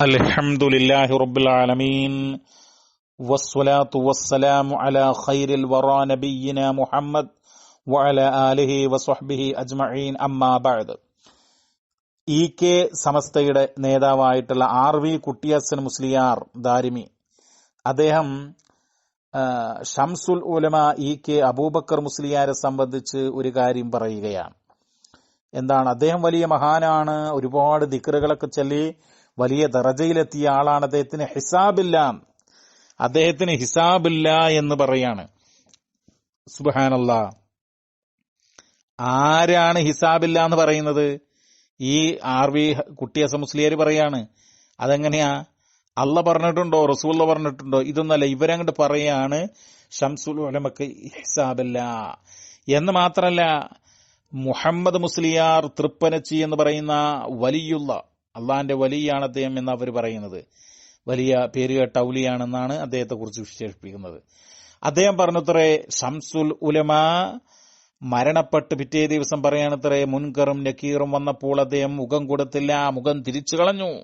الحمد لله رب العالمين والصلاة والسلام على خير الورى نبينا محمد وعلى آله وصحبه أجمعين أما بعد E K സമസ്തയുടെ നേതാവായിട്ടുള്ള R V കുട്ടിയസൻ Musliyar Darimi അദ്ദേഹം ആ, ഷംസുൽ ഉലമ ഇ കെ അബൂബക്കർ മുസ്ലിയാരെ സംബന്ധിച്ച് ഒരു കാര്യം പറയുകയാണ് എന്താണ് അദ്ദേഹം വലിയ മഹാനാണ് ഒരുപാട് ദിക്കറുകളൊക്കെ ചൊല്ലി വലിയ ദറജയിലെത്തിയ ആളാണ് അദ്ദേഹത്തിന് ഹിസാബില്ല. അദ്ദേഹത്തിന് ഹിസാബില്ല എന്ന് പറയാണ്. സുബാനല്ല ആരാണ് ഹിസാബില്ല എന്ന് പറയുന്നത്? ഈ ആർ വി കുട്ടിയസ മുസ്ലിയാർ പറയാണ്. അതെങ്ങനെയാ? അല്ല പറഞ്ഞിട്ടുണ്ടോ? റസൂള്ള പറഞ്ഞിട്ടുണ്ടോ? ഇതൊന്നല്ല ഇവരങ്ങോട്ട് പറയാണ് ഷംസുൽ ഉലമക്ക് ഹിസാബില്ല. എന്ന് മാത്രമല്ല മുഹമ്മദ് മുസ്ലിയാർ തൃപ്പനച്ചി എന്ന് പറയുന്ന വലിയുള്ള അള്ളാന്റെ വലിയാണ് അദ്ദേഹം എന്ന് അവർ പറയുന്നത്. വലിയ പേരുകേട്ട ഔലിയാണെന്നാണ് അദ്ദേഹത്തെക്കുറിച്ച് വിശേഷിപ്പിക്കുന്നത്. അദ്ദേഹം പറഞ്ഞത്രേ ഷംസുൽ ഉലമ മരണപ്പെട്ട് പിറ്റേ ദിവസം പറയാണത്രേ മുൻകറും നക്കീറും വന്നപ്പോൾ അദ്ദേഹം മുഖം കൊടുത്തില്ല മുഖം തിരിച്ചു കളഞ്ഞു.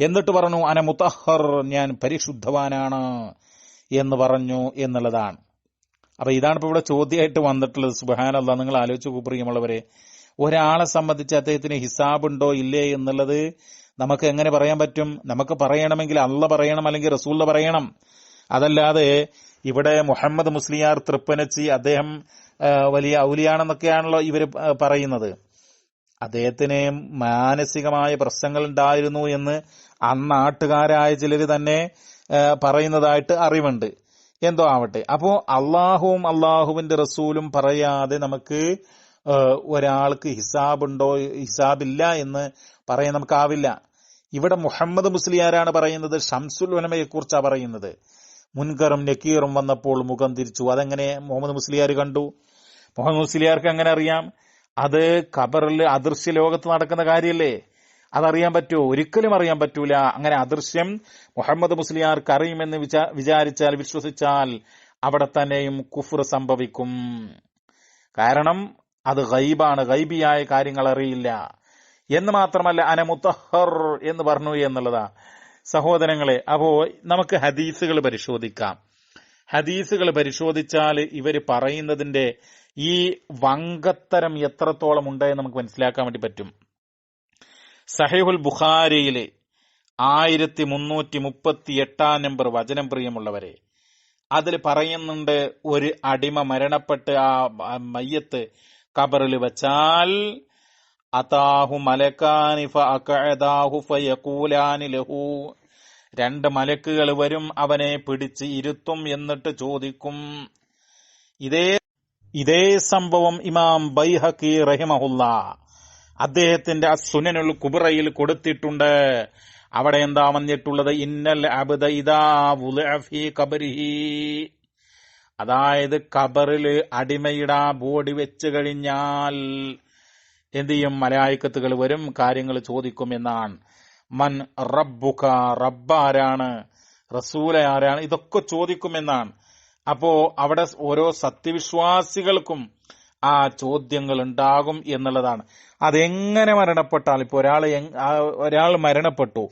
എന്നിട്ട് പറഞ്ഞു അന മുത്തഹർ ഞാൻ പരിശുദ്ധവാനാണ് എന്ന് പറഞ്ഞു എന്നുള്ളതാണ്. അപ്പൊ ഇതാണ് ഇപ്പൊ ഇവിടെ ചോദ്യമായിട്ട് വന്നിട്ടുള്ളത്. സുബാനല്ല നിങ്ങൾ ആലോചിച്ച് പ്രിയമുള്ളവരെ. ഒരാളെ സംബന്ധിച്ച് അദ്ദേഹത്തിന് ഹിസാബുണ്ടോ ഇല്ലേ എന്നുള്ളത് നമുക്ക് എങ്ങനെ പറയാൻ പറ്റും? നമുക്ക് പറയണമെങ്കിൽ അല്ല പറയണം അല്ലെങ്കിൽ റസൂള്ള പറയണം. അതല്ലാതെ ഇവിടെ മുഹമ്മദ് മുസ്ലിയാർ തൃപ്പനച്ചി അദ്ദേഹം വലിയ ഔലിയാണെന്നൊക്കെയാണല്ലോ ഇവർ പറയുന്നത്. അദ്ദേഹത്തിന് മാനസികമായ പ്രശ്നങ്ങൾ ഉണ്ടായിരുന്നു എന്ന് അന്നാട്ടുകാരായ ചിലർ തന്നെ പറയുന്നതായിട്ട് അറിവുണ്ട്. എന്തോ ആവട്ടെ. അപ്പോ അള്ളാഹുവും അള്ളാഹുവിന്റെ റസൂലും പറയാതെ നമുക്ക് ഒരാൾക്ക് ഹിസാബുണ്ടോ ഹിസാബില്ല എന്ന് പറയാൻ നമുക്കാവില്ല. ഇവിടെ മുഹമ്മദ് മുസ്ലിയാരാണ് പറയുന്നത്? ഷംസുൽ ഉലമയെ കുറിച്ചാണ് പറയുന്നത്. മുൻകറും നക്കീറും വന്നപ്പോൾ മുഖം തിരിച്ചു. അതെങ്ങനെ മുഹമ്മദ് മുസ്ലിയാർ കണ്ടു? മുഹമ്മദ് മുസ്ലിയാർക്ക് അങ്ങനെ അറിയാം? അത് ഖബറിൽ അദൃശ്യ ലോകത്ത് നടക്കുന്ന കാര്യമല്ലേ അതറിയാൻ പറ്റുമോ ഒരിക്കലും അറിയാൻ പറ്റൂല. അങ്ങനെ അദൃശ്യം മുഹമ്മദ് മുസ്ലിയാർക്ക് അറിയുമെന്ന് വിചാ- വിചാരിച്ചാൽ വിശ്വസിച്ചാൽ അവിടെ തന്നെയും കുഫർ സംഭവിക്കും. കാരണം അത് ഗൈബാണ് ഗൈബിയായ കാര്യങ്ങൾ അറിയില്ല. എന്ന് മാത്രമല്ല അനമുത്തഹർ എന്ന് പറഞ്ഞു എന്നുള്ളതാ. സഹോദരങ്ങളെ അപ്പോ നമുക്ക് ഹദീസുകൾ പരിശോധിക്കാം. ഹദീസുകൾ പരിശോധിച്ചാൽ ഇവർ പറയുന്നതിന്റെ ഈ വങ്കത്തരം എത്രത്തോളം ഉണ്ട് എന്ന് നമുക്ക് മനസ്സിലാക്കാൻ വേണ്ടി പറ്റും. സഹേഹുൽ ബുഖാരിയിലെ ആയിരത്തി മുന്നൂറ്റി മുപ്പത്തി എട്ടാം നമ്പർ വചനം പ്രിയമുള്ളവരെ അതിൽ പറയുന്നുണ്ട് ഒരു അടിമ മരണപ്പെട്ട് ആ ആ മയ്യത്ത് കബറിൽ വെച്ചാൽ അതാഹു മലക്കാനി ഫഅഖഅദാഹു ഫയഖൂലാനി ലഹു. രണ്ട് മലക്കുകൾ വരും അവനെ പിടിച്ച് ഇരുത്തും എന്നിട്ട് ചോദിക്കും. ഇതേ ഇതേ സംഭവം ഇമാം ബൈഹക്കി റഹിമഹുല്ല. അദ്ദേഹത്തിന്റെ സുനനുൽ കുബറയിൽ കൊടുത്തിട്ടുണ്ട്. അവിടെ എന്താ വന്നിട്ടുള്ളത്? ഇന്നൽ അബ്ദ ഇദാ കബരിഹി അതായത് കബറിൽ അടിമയുടെ ബോഡി വെച്ച് കഴിഞ്ഞാൽ എന്ത് ചെയ്യും? മലയാളിക്കത്തുകൾ വരും കാര്യങ്ങൾ ചോദിക്കും എന്നാണ്. മൻ റബ്ബുക റബ്ബ് ആരാണ്? റസൂല ആരാണ്? ഇതൊക്കെ ചോദിക്കുമെന്നാണ് അപ്പോ അവിടെ ഓരോ സത്യവിശ്വാസികൾക്കും ആ ചോദ്യങ്ങൾ ഉണ്ടാകും എന്നുള്ളതാണ്. അതെങ്ങനെ മരണപ്പെട്ടാൽ ഇപ്പൊ ഒരാൾ ഒരാൾ മരണപ്പെട്ടു.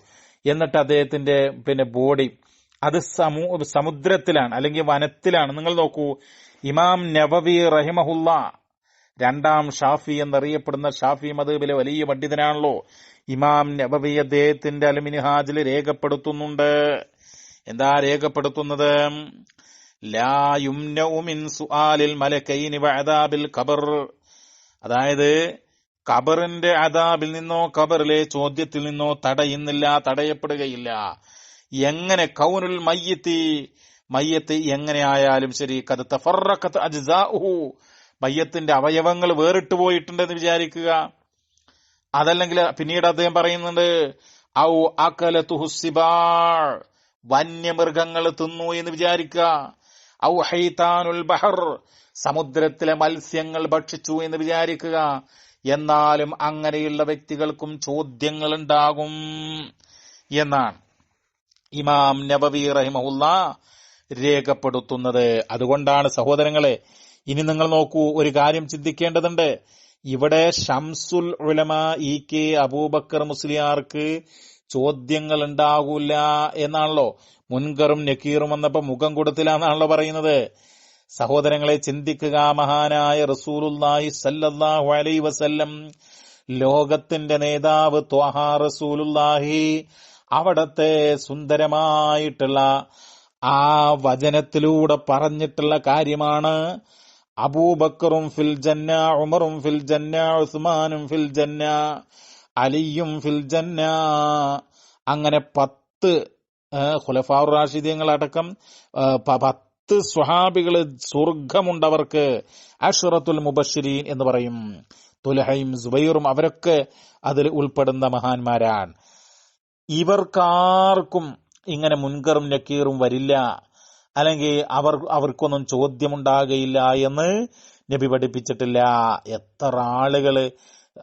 എന്നിട്ട് അദ്ദേഹത്തിന്റെ പിന്നെ ബോഡി അത് സമൂ സമുദ്രത്തിലാണ് അല്ലെങ്കിൽ വനത്തിലാണ്. നിങ്ങൾ നോക്കൂ ഇമാം നവവി റഹിമഹുല്ല രണ്ടാം ഷാഫി എന്നറിയപ്പെടുന്ന ഷാഫി മതബിലെ വലിയ പണ്ഡിതനാണല്ലോ. ഇമാം നവവി അദ്ദേഹത്തിന്റെ അലുമിനിഹാജിൽ രേഖപ്പെടുത്തുന്നുണ്ട്. എന്താ രേഖപ്പെടുത്തുന്നത്? അതായത് ഖബറിന്റെ അദാബിൽ നിന്നോ ഖബറിലെ ചോദ്യത്തിൽ നിന്നോ തടയുന്നില്ല തടയപ്പെടുകയില്ല. എങ്ങനെ കൗനുൽ മയ്യത്തി മയ്യത്ത് എങ്ങനെയായാലും ശരി കത് തഫറക്കത്ത് അജ്സാഉഹു മയ്യത്തിന്റെ അവയവങ്ങൾ വേറിട്ട് പോയിട്ടുണ്ടെന്ന് വിചാരിക്കുക. അതല്ലെങ്കിൽ പിന്നീട് അദ്ദേഹം പറയുന്നുണ്ട് ഔ അകലത്തുഹുസിബാൾ വന്യമൃഗങ്ങൾ തിന്നു എന്ന് വിചാരിക്കുക. ഔ ഹൈതാനുൽ ബഹർ സമുദ്രത്തിലെ മത്സ്യങ്ങൾ ഭക്ഷിച്ചു എന്ന് വിചാരിക്കുക. എന്നാലും അങ്ങനെയുള്ള വ്യക്തികൾക്കും ചോദ്യങ്ങൾ ഉണ്ടാകും എന്നാണ്. ഇമാം നബവി റഹിമഹുല്ല രേഖപ്പെടുത്തുന്നത്. അതുകൊണ്ടാണ് സഹോദരങ്ങളെ ഇനി നിങ്ങൾ നോക്കൂ ഒരു കാര്യം ചിന്തിക്കേണ്ടതുണ്ട്. ഇവിടെ ഷംസുൽ ഉലമ ഇ കെ അബൂബക്കർ മുസ്ലിയാർക്ക് ചോദ്യങ്ങൾ ഉണ്ടാകൂല എന്നാണല്ലോ. മുൻകറും നക്കീറും വന്നപ്പോ മുഖം കൊടുത്തില്ല എന്നാണല്ലോ പറയുന്നത്. സഹോദരങ്ങളെ ചിന്തിക്കുക മഹാനായ റസൂലുല്ലാഹി സല്ലല്ലാഹു അലൈ വസല്ലം ലോകത്തിന്റെ നേതാവ് ത്വഹാ റസൂലുല്ലാഹി അവിടത്തെ സുന്ദരമായിട്ടുള്ള ആ വചനത്തിലൂടെ പറഞ്ഞിട്ടുള്ള കാര്യമാണ്. അബൂബക്കറും ഫിൽ ജന്ന ഉമറും ഫിൽ ജന്ന ഉസ്മാനും ഫിൽ ജന്ന അലിയും ഫിൽ ജന്ന. അങ്ങനെ പത്ത് ഖുലഫാർ പ- പത്ത് സ്വഹാബികൾ സ്വർഗമുണ്ടവർക്ക് അഷുറത്തുൽ മുബഷിരീൻ എന്ന് പറയും. തുലഹയും സുബൈറും അവരൊക്കെ അതിൽ ഉൾപ്പെടുന്ന മഹാന്മാരാണ്. ഇവർക്കാർക്കും ഇങ്ങനെ മുൻകറും നക്കീറും വരില്ല. അല്ലെങ്കിൽ അവർ അവർക്കൊന്നും ചോദ്യമുണ്ടാകയില്ല എന്ന് നബി പഠിപ്പിച്ചിട്ടില്ല. എത്ര ആളുകൾ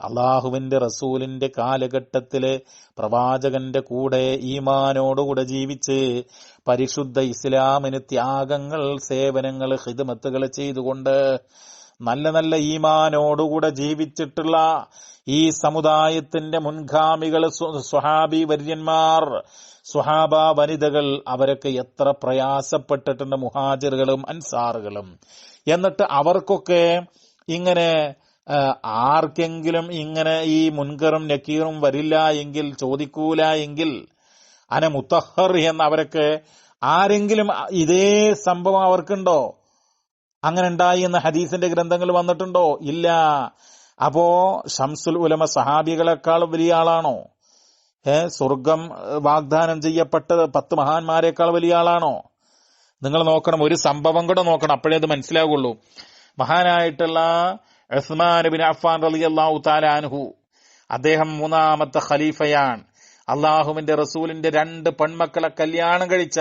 അള്ളാഹുവിന്റെ റസൂലിന്റെ കാലഘട്ടത്തിൽ പ്രവാചകന്റെ കൂടെ ഈമാനോടുകൂടെ ജീവിച്ച് പരിശുദ്ധ ഇസ്ലാമിന് ത്യാഗങ്ങൾ സേവനങ്ങൾ ഹിതമത്തുകൾ ചെയ്തുകൊണ്ട് നല്ല നല്ല ഈമാനോടുകൂടെ ജീവിച്ചിട്ടുള്ള ഈ സമുദായത്തിന്റെ മുൻഗാമികൾ സ്വ- സ്വഹാബി വര്യന്മാർ സ്വഹാബ വനിതകൾ അവരൊക്കെ എത്ര പ്രയാസപ്പെട്ടിട്ടുണ്ട് മുഹാജിറുകളും അൻസാറുകളും. എന്നിട്ട് അവർക്കൊക്കെ ഇങ്ങനെ ആർക്കെങ്കിലും ഇങ്ങനെ ഈ മുൻകറും നക്കീറും വരില്ല എങ്കിൽ ചോദിക്കൂല എങ്കിൽ അന മുത്തഹർ എന്ന് അവരൊക്കെ ആരെങ്കിലും ഇതേ സംഭവം അവർക്കുണ്ടോ? അങ്ങനെ ഉണ്ടായി എന്ന് ഹദീസിന്റെ ഗ്രന്ഥങ്ങൾ വന്നിട്ടുണ്ടോ? ഇല്ല. അപ്പോ ഷംസുൽ ഉലമ സഹാബികളെക്കാൾ വലിയ ആളാണോ? ഏ സ്വർഗം വാഗ്ദാനം ചെയ്യപ്പെട്ടത് പത്ത് മഹാന്മാരെക്കാൾ വലിയ ആളാണോ? നിങ്ങൾ നോക്കണം ഒരു സംഭവം കൂടെ നോക്കണം അപ്പോഴേ അത് മനസ്സിലാവുള്ളൂ. മഹാനായിട്ടുള്ള ഉസ്മാൻ ബിൻ അഫ്ഫാൻ റളിയല്ലാഹു അള്ളാഹു താലാൻഹു അദ്ദേഹം മൂന്നാമത്തെ ഖലീഫയാണ്. അള്ളാഹുവിന്റെ റസൂലിന്റെ രണ്ട് പെൺമക്കളെ കല്യാണം കഴിച്ച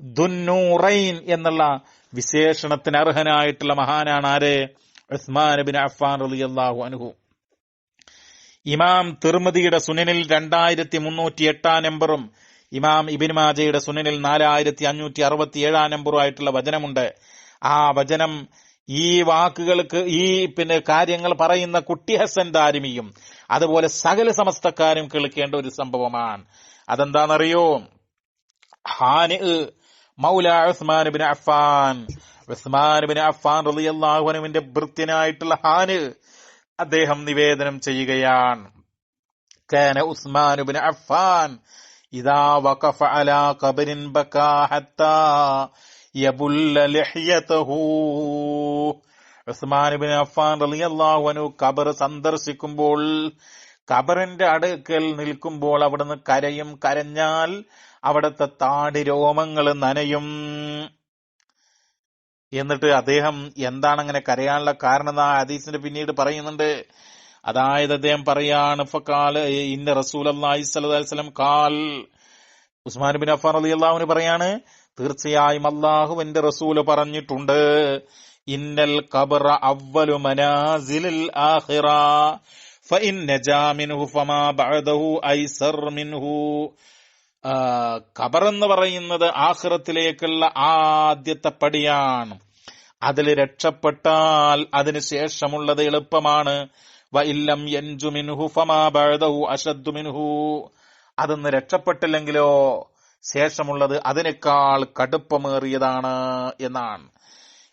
ദുന്നൂറൈൻ എന്നുള്ള വിശേഷണത്തിന് അർഹനായിട്ടുള്ള മഹാനാണ് ആര്? ഉസ്മാൻ ബിൻ അഫ്ഫാൻ അള്ളാഹു അനുഹു ഇമാം തിർമതിയുടെ സുനനിൽ രണ്ടായിരത്തി മുന്നൂറ്റി എട്ടാം നമ്പറും ഇമാം ഇബിൻ മാജയുടെ സുനനിൽ നാലായിരത്തി അഞ്ഞൂറ്റി അറുപത്തി ഏഴാം നമ്പറുമായിട്ടുള്ള വചനമുണ്ട്. ആ വചനം ഈ വാക്കുകൾക്ക് ഈ പിന്നെ കാര്യങ്ങൾ പറയുന്ന കുട്ടി ഹസൻ ദാരിമിയും അതുപോലെ സകല സമസ്തക്കാരും കേൾക്കേണ്ട ഒരു സംഭവമാണ്. അതെന്താണെന്നറിയോ? ഹാന് മൗല ഉസ്മാൻ ബിൻ അഫ്ഫാൻ ഉസ്മാൻബിൻ അഫാൻ റലി അള്ളാഹുനുവിന്റെ ഭൃത്യനായിട്ടുള്ള ഹാന് അദ്ദേഹം നിവേദനം ചെയ്യുകയാണ്. കാന ഉസ്മാനുബിൻ അഫാൻ ഇതാ വഖഫ അലാ ഖബരിൻ ബകാ ഹത്താ ഉസ്മാനുബിൻ അഫാൻ റലി അള്ളാഹുനു ഖബർ സന്ദർശിക്കുമ്പോൾ ഖബറിന്റെ അടുക്കൽ നിൽക്കുമ്പോൾ അവിടുന്ന് കരയും കരഞ്ഞാൽ അവിടുത്തെ താടി രോമങ്ങൾ നനയും. എന്നിട്ട് അദ്ദേഹം എന്താണ് അങ്ങനെ കരയാനുള്ള കാരണം എന്ന് ആ ഹദീസിന്റെ പിന്നീട് പറയുന്നുണ്ട്. അതായത് അദ്ദേഹം പറയാണ് ഇന്ന റസൂൽ അള്ളാഹി വസല്ലം കാൽ ഉസ്മാൻ ബിൻ അഫർ അലി അള്ളാഹുന് പറയാണ് തീർച്ചയായും അള്ളാഹു എന്റെ റസൂൽ പറഞ്ഞിട്ടുണ്ട് ഇന്നൽ ഖബറ അവ്വലു മനാസിലിൽ ആഖിറ ഫഇൻ നജാ മിൻഹു ഫമാ ബഅദഹു ഐസർ മിൻഹു. എന്ന് പറയുന്നത് ആഹ്റത്തിലേക്കുള്ള ആദ്യത്തെ പടിയാണ്. അതിൽ രക്ഷപ്പെട്ടാൽ അതിന് ശേഷമുള്ളത് എളുപ്പമാണ്. വ ഇല്ലം യൻജു മിൻഹു ഫമാ ബഅദഹു അശദ്ദു മിൻഹു. അതൊന്ന് രക്ഷപ്പെട്ടില്ലെങ്കിലോ ശേഷമുള്ളത് അതിനേക്കാൾ കടുപ്പമേറിയതാണ് എന്നാണ്.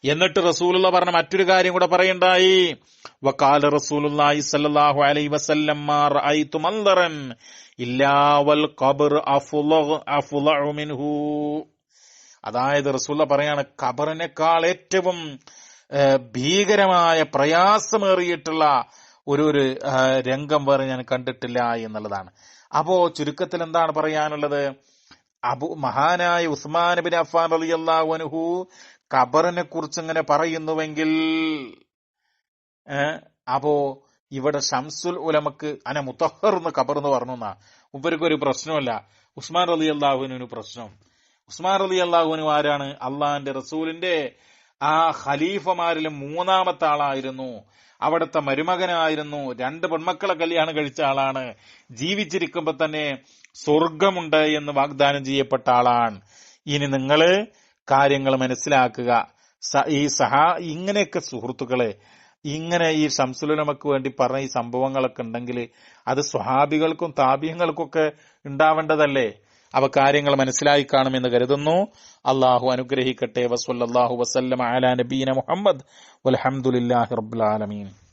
എന്നിട്ട് റസൂലുള്ള പറഞ്ഞ മറ്റൊരു കാര്യം കൂടെ പറയണ്ടായി. വക്കാല റസൂലുള്ളാഹി സ്വല്ലല്ലാഹു അലൈഹി വസല്ലം മാ റഅയ്തു മൻദറൻ ഖബർ മിൻഹു. അതായത് റസൂല പറയാണ് ഖബറിനേക്കാൾ ഏറ്റവും ഭീകരമായ പ്രയാസമേറിയിട്ടുള്ള ഒരു ഒരു രംഗം വേറെ ഞാൻ കണ്ടിട്ടില്ല എന്നുള്ളതാണ്. അപ്പോ ചുരുക്കത്തിൽ എന്താണ് പറയാനുള്ളത്? അബു മഹാനായ ഉസ്മാൻ ബിൻ അഫ്ഫാൻ റളിയല്ലാഹു അൻഹു ഖബറിനെ കുറിച്ച് ഇങ്ങനെ പറയുന്നുവെങ്കിൽ അപ്പോ ഇവിടെ ഷംസുൽ ഉലമക്ക് അന മുത്തഹർ എന്ന് ഖബർ എന്ന് പറഞ്ഞു എന്നാ. ഇവർക്ക് ഒരു പ്രശ്നമല്ല ഉസ്മാൻ അലി അള്ളാഹുവിന് പ്രശ്നം. ഉസ്മാൻ അലി അള്ളാഹുവിന് ആരാണ്? അള്ളാഹിന്റെ റസൂലിന്റെ ആ ഖലീഫമാരിലെ മൂന്നാമത്തെ ആളായിരുന്നു. അവിടുത്തെ മരുമകനായിരുന്നു. രണ്ട് പെൺമക്കളെ കല്യാണം കഴിച്ച ആളാണ്. ജീവിച്ചിരിക്കുമ്പോ തന്നെ സ്വർഗമുണ്ട് എന്ന് വാഗ്ദാനം ചെയ്യപ്പെട്ട ആളാണ്. ഇനി നിങ്ങൾ കാര്യങ്ങൾ മനസ്സിലാക്കുക. ഈ സഹാ ഇങ്ങനെയൊക്കെ സുഹൃത്തുക്കളെ ഇങ്ങനെ ഈ ഷംസുലുലമക്ക് വേണ്ടി പറഞ്ഞ ഈ സംഭവങ്ങളൊക്കെ ഉണ്ടെങ്കിൽ അത് സ്വഹാബികൾക്കും താപ്യങ്ങൾക്കും ഒക്കെ ഉണ്ടാവേണ്ടതല്ലേ? അവ കാര്യങ്ങൾ മനസ്സിലായി കാണുമെന്ന് കരുതുന്നു. അള്ളാഹു അനുഗ്രഹിക്കട്ടെ. വസ്വല്ലാഹു വസ്ലം അല നബീന മുഹമ്മദ്. വലഹമുല്ലാഹി റബ്ബുൽ ആലമീൻ.